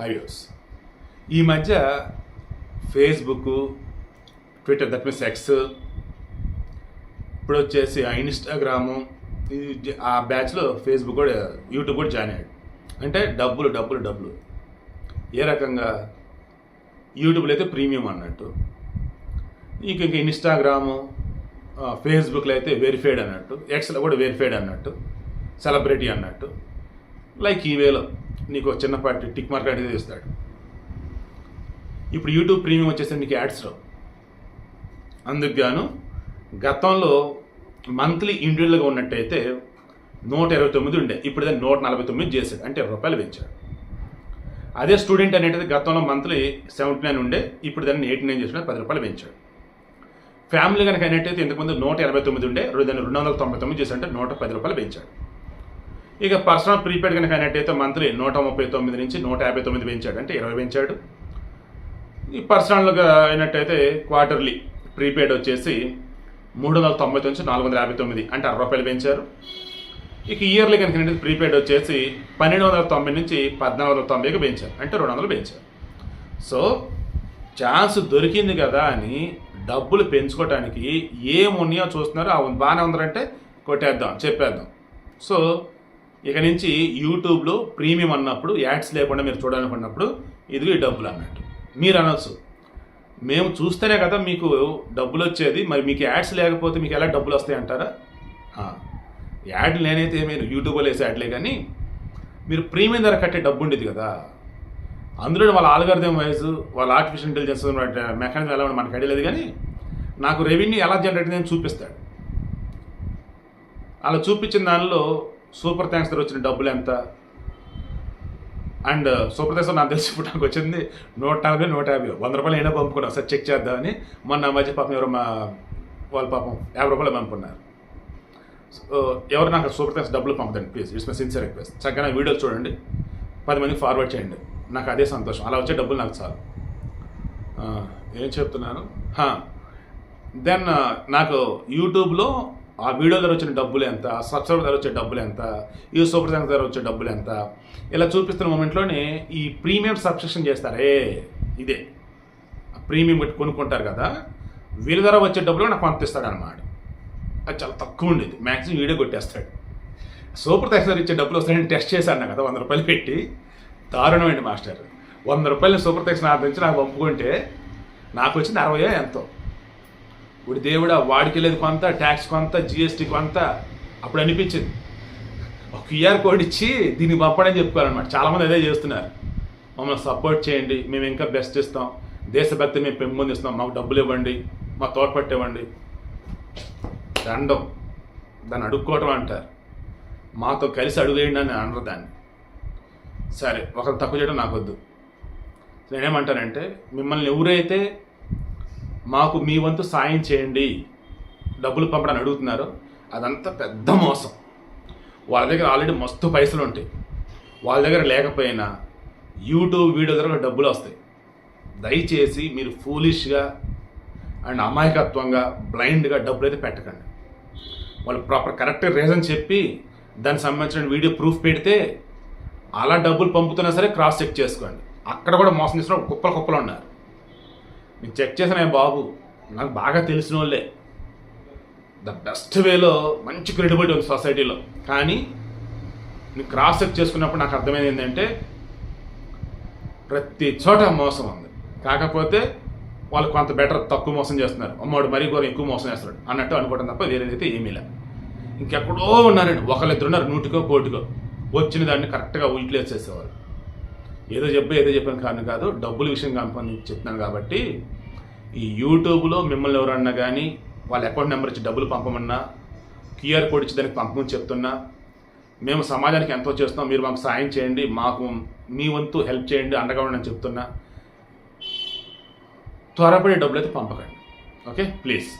Highways ఈ మధ్య Facebook Twitter that means X ఇప్పుడు వచ్చేసి ఆ ఇన్స్టాగ్రాము ఆ బ్యాచ్లో ఫేస్బుక్ కూడా యూట్యూబ్ కూడా జాయిన్ అయ్యాడు. అంటే డబ్బులు డబ్బులు డబ్బులు. ఏ రకంగా? యూట్యూబ్లో అయితే ప్రీమియం అన్నట్టు. ఇంక ఇంక ఇన్స్టాగ్రాము ఫేస్బుక్లో అయితే వెరిఫైడ్ అన్నట్టు. ఎక్స్లో కూడా వెరిఫైడ్ అన్నట్టు. సెలబ్రిటీ అన్నట్టు. లైక్ ఈవేలో నీకు ఒక చిన్నపాటి టిక్ మార్క్ అనేది ఇస్తాడు. ఇప్పుడు యూట్యూబ్ ప్రీమియం వచ్చేసి నీకు యాడ్స్ రావు. అందుకు గాను గతంలో మంత్లీ ఇండివిజువల్గా ఉన్నట్టయితే నూట ఇరవై తొమ్మిది ఉండే. ఇప్పుడు దాన్ని నూట నలభై తొమ్మిది చేశాడు. అంటే ఇరవై రూపాయలు పెంచాడు. అదే స్టూడెంట్ అనేది గతంలో మంత్లీ సెవెంటీ నైన్ ఉండే. ఇప్పుడు దాన్ని ఎయిటీ నైన్ చేసిన పది రూపాయలు పెంచాడు. ఫ్యామిలీ కనుక అయినట్టయితే ఇంతకుముందు నూట ఎనభై తొమ్మిది ఉండే. రెండు దాన్ని రెండు వందల తొంభై తొమ్మిది చేశాడంటే నూట పది రూపాయలు పెంచాడు. ఇక పర్సనల్ ప్రీపెయిడ్ కనుక అయినట్టయితే మంత్లీ నూట ముప్పై తొమ్మిది నుంచి నూట యాభై తొమ్మిది పెంచాడు. అంటే ఇరవై పెంచాడు. ఈ పర్సనల్గా అయినట్టయితే క్వార్టర్లీ ప్రీపెయిడ్ వచ్చేసి మూడు వందల తొంభై నుంచి నాలుగు వందల యాభై తొమ్మిది. అంటే అరవై రూపాయలు పెంచారు. ఇక ఇయర్లీ కనుక ప్రీపెయిడ్ వచ్చేసి పన్నెండు వందల తొంభై నుంచి పద్నాలుగు వందల తొంభైకి పెంచారు. అంటే రెండు వందలు పెంచారు. సో ఛాన్స్ దొరికింది కదా అని డబ్బులు పెంచుకోవటానికి ఏమున్నాయో చూస్తున్నారు అవును బాగానే ఉందంటే కొట్టేద్దాం చెప్పేద్దాం. సో ఇక నుంచి యూట్యూబ్లో ప్రీమియం అన్నప్పుడు యాడ్స్ లేకుండా మీరు చూడాలనుకున్నప్పుడు ఇది డబ్బులు అన్నట్టు. మీరు అనొచ్చు. మేము చూస్తేనే కదా మీకు డబ్బులు వచ్చేది. మరి మీకు యాడ్స్ లేకపోతే మీకు ఎలా డబ్బులు వస్తాయి అంటారా? యాడ్ యాడ్లు నేనైతే మీరు యూట్యూబ్లో వేసే యాడ్లే కానీ మీరు ప్రీమియం ధర కట్టే డబ్బు ఉండేది కదా. అందులో వాళ్ళ ఆల్గారిథం వైజ్ వాళ్ళ ఆర్టిఫిషియల్ ఇంటెలిజెన్స్ మెకానిజం ఎలా ఉందో మనకు ఐడియా కానీ నాకు రెవెన్యూ ఎలా జనరేట్ అయిందని చూపిస్తాడు అలా చూపించిన దానిలో సూపర్ థ్యాంక్స్ దగ్గర వచ్చిన డబ్బులు ఎంత? అండ్ uh, సూపర్ థ్యాంక్స్ నాకు తెలిసి ఇప్పుడు నాకు వచ్చింది నూట నలభై నూట యాభై. వంద రూపాయలు అయినా పంపుకున్నాను సార్ చెక్ చేద్దామని మొన్న మధ్య పాపం ఎవరో మా వాళ్ళ పాపం యాభై రూపాయలు పంపుకున్నారు. సో uh, ఎవరు నాకు సూపర్ థ్యాంక్స్ డబ్బులు పంపదండి please it's my sincere request చక్కగా వీడియోలు చూడండి. పది మందికి ఫార్వర్డ్ చేయండి. నాకు అదే సంతోషం. అలా వచ్చే డబ్బులు నాకు చాలు. Uh, ఏం చెప్తున్నాను? దెన్ నాకు యూట్యూబ్లో ఆ వీడియో ధర వచ్చిన డబ్బులు ఎంత? సబ్స్క్రైబర్ ధర వచ్చే డబ్బులు ఎంత? ఈ సూపర్ ఛానల్ ధర వచ్చే డబ్బులు ఎంత? ఇలా చూపిస్తున్న మూమెంట్లోనే ఈ ప్రీమియం సబ్స్క్రిప్షన్ చేస్తారే. ఇదే. ప్రీమియం పెట్టి కొనుక్కుంటారు కదా వీళ్ళ ధర వచ్చే డబ్బులు నాకు పంపిస్తాడు అనమాట అది చాలా తక్కువ ఉండేది. మ్యాక్సిమం వీడియో కొట్టేస్తాడు. సూపర్ థ్యాంక్స్ ఇచ్చే డబ్బులు వస్తాయని టెస్ట్ చేశాను కదా వంద రూపాయలు పెట్టి. దారుణమండి మాస్టర్. వంద రూపాయలు సూపర్ థ్యాంక్స్ నా నాకు పంపుకుంటే నాకు వచ్చింది అరవై ఎంతో. ఇప్పుడు దేవుడా వాడికి లేదు కొంత ట్యాక్స్ కొంత జిఎస్టీ కొంత. అప్పుడు అనిపించింది. ఒక క్యూఆర్ కోడ్ ఇచ్చి దీనికి పంపడని చెప్పుకోవాలన్నమాట. చాలామంది అదే చేస్తున్నారు. మమ్మల్ని సపోర్ట్ చేయండి మేము ఇంకా బెస్ట్ ఇస్తాం. దేశభక్తి మేము పెంపొందిస్తాం మాకు డబ్బులు ఇవ్వండి మా తోడ్పట్టు ఇవ్వండి. దండం. దాన్ని అడుక్కోవటం అంటారు. మాతో కలిసి అడుగులేయండి అని అనరు దాన్ని. సరే ఒకరు తక్కువ చేయడం నాకు వద్దు నేనేమంటానంటే మిమ్మల్ని ఎవరైతే మాకు మీ వంతు సాయం చేయండి. డబ్బులు పంపడానికి అడుగుతున్నారు. అదంతా పెద్ద మోసం. వాళ్ళ దగ్గర ఆల్రెడీ మస్తు పైసలు ఉంటాయి. వాళ్ళ దగ్గర లేకపోయినా యూట్యూబ్ వీడియో దగ్గర డబ్బులు వస్తాయి. దయచేసి మీరు ఫూలిష్గా అండ్ అమాయకత్వంగా బ్లైండ్గా డబ్బులు అయితే పెట్టకండి. వాళ్ళు ప్రాపర్ కరెక్ట్ రీజన్ చెప్పి దానికి సంబంధించిన వీడియో ప్రూఫ్ పెడితే అలా డబ్బులు పంపుతున్నా సరే క్రాస్ చెక్ చేసుకోండి. అక్కడ కూడా మోసం చేసిన కుప్పలు కుప్పలు ఉన్నారు. నేను చెక్ చేసిన బాబు. నాకు బాగా తెలిసిన వాళ్ళే ద బెస్ట్ వేలో మంచి క్రెడిబిలిటీ ఉంది సొసైటీలో. కానీ నేను క్రాస్ చెక్ చేసుకున్నప్పుడు నాకు అర్థమైంది ఏంటంటే ప్రతి చోట మోసం ఉంది. కాకపోతే వాళ్ళు కొంత బెటర్ తక్కువ మోసం చేస్తున్నారు. అమ్మవాడు మరీ కూడా ఎక్కువ మోసం చేస్తున్నాడు అన్నట్టు అనుకోవడం తప్ప వేరేదైతే ఏమీ లేదు. ఇంకెక్కడో ఉన్నారండి. ఒకళ్ళిద్దరు ఉన్నారు నూటికో కోటికో. వచ్చిన దాన్ని కరెక్ట్గా యూటిలైజ్ చేసేవారు ఏదో చెప్పి ఏదో చెప్పాను కారణం కాదు డబ్బుల విషయం సంబంధించి చెప్తున్నాను కాబట్టి ఈ యూట్యూబ్లో మిమ్మల్ని ఎవరన్నా కానీ వాళ్ళ అకౌంట్ నెంబర్ ఇచ్చి డబ్బులు పంపమన్నా క్యూఆర్ కోడ్ ఇచ్చి దానికి పంపమని చెప్తున్నా మేము సమాజానికి ఎంతో చేస్తున్నాం మీరు మాకు సాయం చేయండి మాకు మీ వంతు హెల్ప్ చేయండి అండగా ఉండని చెప్తున్నా. త్వరపడి డబ్బులు అయితే పంపకండి. ఓకే? ప్లీజ్.